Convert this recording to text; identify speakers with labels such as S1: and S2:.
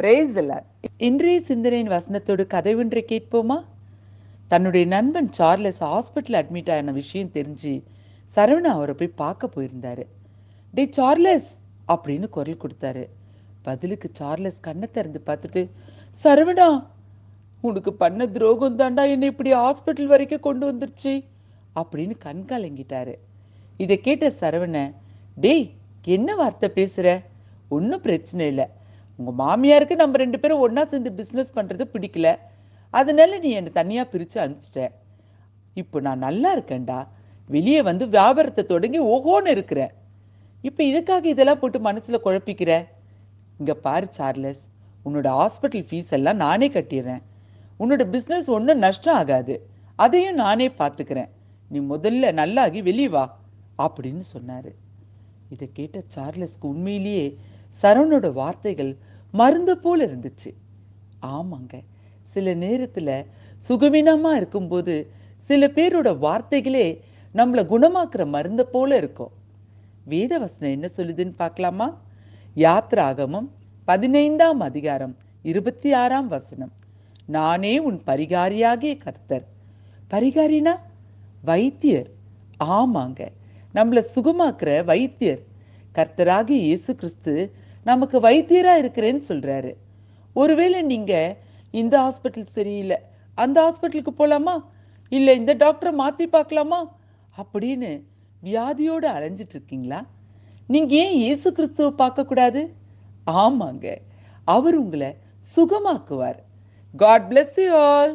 S1: Brace இன்றைய சிந்தனையின் வசனத்தோடு கதை ஒன்றை கேட்போமா? தன்னுடைய நண்பன் சார்லஸ் ஹாஸ்பிட்டல் அட்மிட் ஆன விஷயம் தெரிஞ்சு சரவணா அவரை போய் பார்க்க போயிருந்தாரு. டே சார்லஸ்! அப்படின்னு குரல் கொடுத்தாரு. பதிலுக்கு சார்லஸ் கண்ணை திறந்து பார்த்துட்டு சரவணா உனக்கு பண்ண துரோகம் தாண்டா என்னை இப்படி ஹாஸ்பிட்டல் வரைக்கும் கொண்டு வந்துருச்சு? அப்படின்னு கண் கலங்கிட்டாரு. இதை கேட்ட சரவண டேய் என்ன வார்த்தை பேசுற? ஒன்றும் பிரச்சனை இல்லை. உங்க மாமியாருக்கு நம்ம ரெண்டு பேரும் ஒன்றா சேர்ந்து பிஸ்னஸ் பண்ணுறது பிடிக்கல. அதனால நீ என்னை தனியாக பிரித்து அனுப்பிச்சிட்ட. இப்போ நான் நல்லா இருக்கேன்டா. வெளியே வந்து வியாபாரத்தை தொடங்கி ஓஹோன்னு இருக்கிறேன் இப்போ இதுக்காக இதெல்லாம் போட்டு மனசுல குழப்பிக்கிற? இங்கே பாரு சார்லஸ் உன்னோட ஹாஸ்பிட்டல் ஃபீஸ் எல்லாம் நானே கட்டிடுறேன். உன்னோட பிஸ்னஸ் ஒன்றும் நஷ்டம் ஆகாது. அதையும் நானே பார்த்துக்கிறேன் நீ முதல்ல நல்லாகி வெளியே வா அப்படின்னு சொன்னாரு. இதை கேட்ட சார்லஸ்க்கு உண்மையிலேயே சரவணோட வார்த்தைகள் மருந்து போல இருந்துச்சு. ஆமாங்க. சில நேரத்துல சுகவீனமா இருக்கும்போது சில பேரோட வார்த்தைகளே நம்மளை குணமாக்குற மருந்த போல இருக்கும். வேதவசனம் என்ன சொல்லுதுன்னு பார்க்கலாமா? யாத்ராகமம் பதினைந்தாம் அதிகாரம் இருபத்தி ஆறாம் வசனம். நானே உன் பரிகாரியாகிய கர்த்தர். பரிகாரினா வைத்தியர். ஆமாங்க. நம்மளை சுகமாக்குற வைத்தியர். கர்த்தராகிய இயேசு கிறிஸ்து நமக்கு வைத்தியரா இருக்கிறேன்னு சொல்றாரு. ஒருவேளை நீங்க இந்த ஹாஸ்பிட்டல் சரியில்லை அந்த ஹாஸ்பிட்டலுக்கு போகலாமா இல்லை இந்த டாக்டரை மாற்றி பார்க்கலாமா? அப்படின்னு வியாதியோடு அலைஞ்சிட்டு இருக்கீங்களா? நீங்க ஏன் இயேசு கிறிஸ்துவை பார்க்கக்கூடாது? ஆமாங்க அவர் உங்களை சுகமாக்குவார். God bless you all